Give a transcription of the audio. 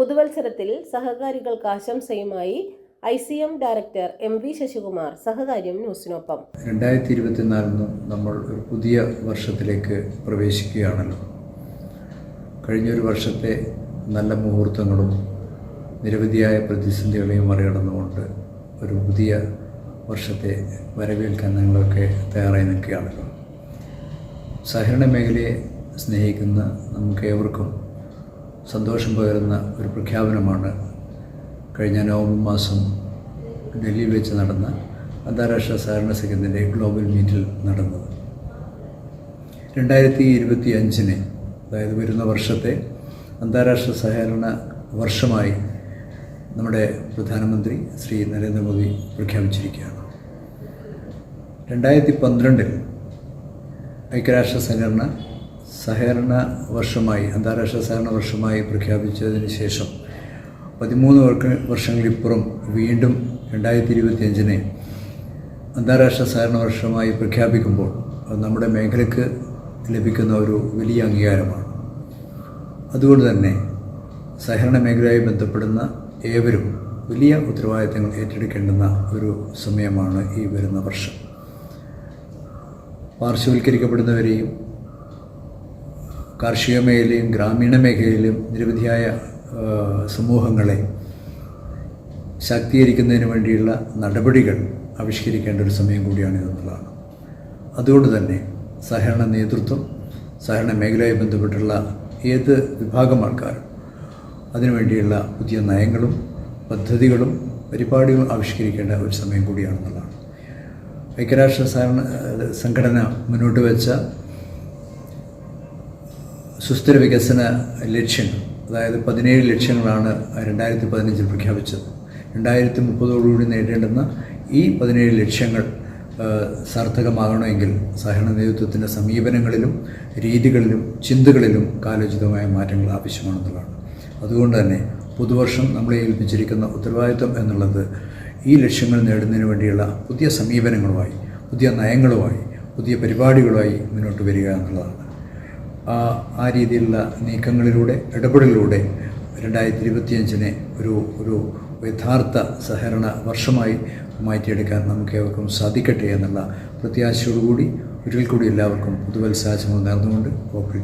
പുതുവത്സരത്തിൽ സഹകാരികൾക്ക് ആശംസയുമായി I C M director M V Sasikumar സഹകാര്യം ന്യൂസിനൊപ്പം. രണ്ടായിരത്തി ഇരുപത്തിനാലിന് നമ്മൾ ഒരു പുതിയ വർഷത്തിലേക്ക് പ്രവേശിക്കുകയാണല്ലോ. കഴിഞ്ഞൊരു വർഷത്തെ നല്ല മുഹൂർത്തങ്ങളും നിരവധിയായ പ്രതിസന്ധികളെയും മറികടന്നുകൊണ്ട് ഒരു പുതിയ വർഷത്തെ വരവേൽക്കാൻ ഞങ്ങളൊക്കെ തയ്യാറായി നിൽക്കുകയാണല്ലോ. സഹകരണ മേഖലയെ സ്നേഹിക്കുന്ന നമുക്ക് ഏവർക്കും സന്തോഷം പകരുന്ന ഒരു പ്രഖ്യാപനമാണ് കഴിഞ്ഞ നവംബർ മാസം ഡൽഹിയിൽ വെച്ച് നടന്ന അന്താരാഷ്ട്ര സഹകരണ സംഘത്തിന്റെ ഗ്ലോബൽ മീറ്റിൽ നടന്നത്. രണ്ടായിരത്തി ഇരുപത്തി അഞ്ചിന് അതായത് വരുന്ന വർഷത്തെ അന്താരാഷ്ട്ര സഹകരണ വർഷമായി നമ്മുടെ പ്രധാനമന്ത്രി ശ്രീ നരേന്ദ്രമോദി പ്രഖ്യാപിച്ചിരിക്കുകയാണ്. രണ്ടായിരത്തി പന്ത്രണ്ടിൽ ഐക്യരാഷ്ട്ര സഹകരണ സഹകരണ വർഷമായി അന്താരാഷ്ട്ര സഹകരണ വർഷമായി പ്രഖ്യാപിച്ചതിന് ശേഷം പതിമൂന്ന് വർഷങ്ങളിപ്പുറം വീണ്ടും രണ്ടായിരത്തി ഇരുപത്തിയഞ്ചിനെ അന്താരാഷ്ട്ര സഹകരണ വർഷമായി പ്രഖ്യാപിക്കുമ്പോൾ നമ്മുടെ മേഖലയ്ക്ക് ലഭിക്കുന്ന ഒരു വലിയ അംഗീകാരമാണ്. അതുകൊണ്ട് തന്നെ സഹകരണ മേഖലയുമായി ബന്ധപ്പെടുന്ന ഏവരും വലിയ ഉത്തരവാദിത്തങ്ങൾ ഏറ്റെടുക്കേണ്ടുന്ന ഒരു സമയമാണ് ഈ വരുന്ന വർഷം. പാർശ്വവൽക്കരിക്കപ്പെടുന്നവരെയും കാർഷിക മേഖലയും ഗ്രാമീണ മേഖലയിലും നിരവധിയായ സമൂഹങ്ങളെ ശാക്തീകരിക്കുന്നതിന് വേണ്ടിയുള്ള നടപടികൾ ആവിഷ്കരിക്കേണ്ട ഒരു സമയം കൂടിയാണ് ഇതെന്നുള്ളതാണ്. അതുകൊണ്ട് തന്നെ സഹകരണ നേതൃത്വം സഹകരണ മേഖലയുമായി ബന്ധപ്പെട്ടുള്ള ഏത് വിഭാഗം ആൾക്കാരും അതിനുവേണ്ടിയുള്ള പുതിയ നയങ്ങളും പദ്ധതികളും പരിപാടികളും ആവിഷ്കരിക്കേണ്ട ഒരു സമയം കൂടിയാണെന്നുള്ളതാണ്. ഐക്യരാഷ്ട്ര സഹകരണ സംഘടന മുന്നോട്ട് വെച്ച സുസ്ഥിര വികസന ലക്ഷ്യങ്ങൾ അതായത് പതിനേഴ് ലക്ഷ്യങ്ങളാണ് രണ്ടായിരത്തി പതിനഞ്ചിൽ പ്രഖ്യാപിച്ചത്. രണ്ടായിരത്തി മുപ്പതോടുകൂടി നേടേണ്ടുന്ന ഈ പതിനേഴ് ലക്ഷ്യങ്ങൾ സാർത്ഥകമാകണമെങ്കിൽ സഹകരണ നേതൃത്വത്തിന്റെ സമീപനങ്ങളിലും രീതികളിലും ചിന്തകളിലും കാലോചിതമായ മാറ്റങ്ങൾ ആവശ്യമാണെന്നുള്ളതാണ്. അതുകൊണ്ട് തന്നെ പുതുവർഷം നമ്മളെ ഏൽപ്പിച്ചിരിക്കുന്ന ഉത്തരവാദിത്വം എന്നുള്ളത് ഈ ലക്ഷ്യങ്ങൾ നേടുന്നതിന് വേണ്ടിയുള്ള പുതിയ സമീപനങ്ങളുമായി പുതിയ നയങ്ങളുമായി പുതിയ പരിപാടികളുമായി മുന്നോട്ട് വരിക എന്നുള്ളതാണ്. ആ രീതിയിലുള്ള നീക്കങ്ങളിലൂടെ ഇടപെടലിലൂടെ രണ്ടായിരത്തി ഇരുപത്തിയഞ്ചിനെ ഒരു ഒരു യഥാർത്ഥ സഹകരണ വർഷമായി മാറ്റിയെടുക്കാൻ നമുക്ക് ഏവർക്കും സാധിക്കട്ടെ എന്നുള്ള പ്രത്യാശയോടുകൂടി ഒരിക്കൽ കൂടി എല്ലാവർക്കും പുതുവത്സാശങ്ങൾ നേർന്നുകൊണ്ട് ഓപ്പിൽ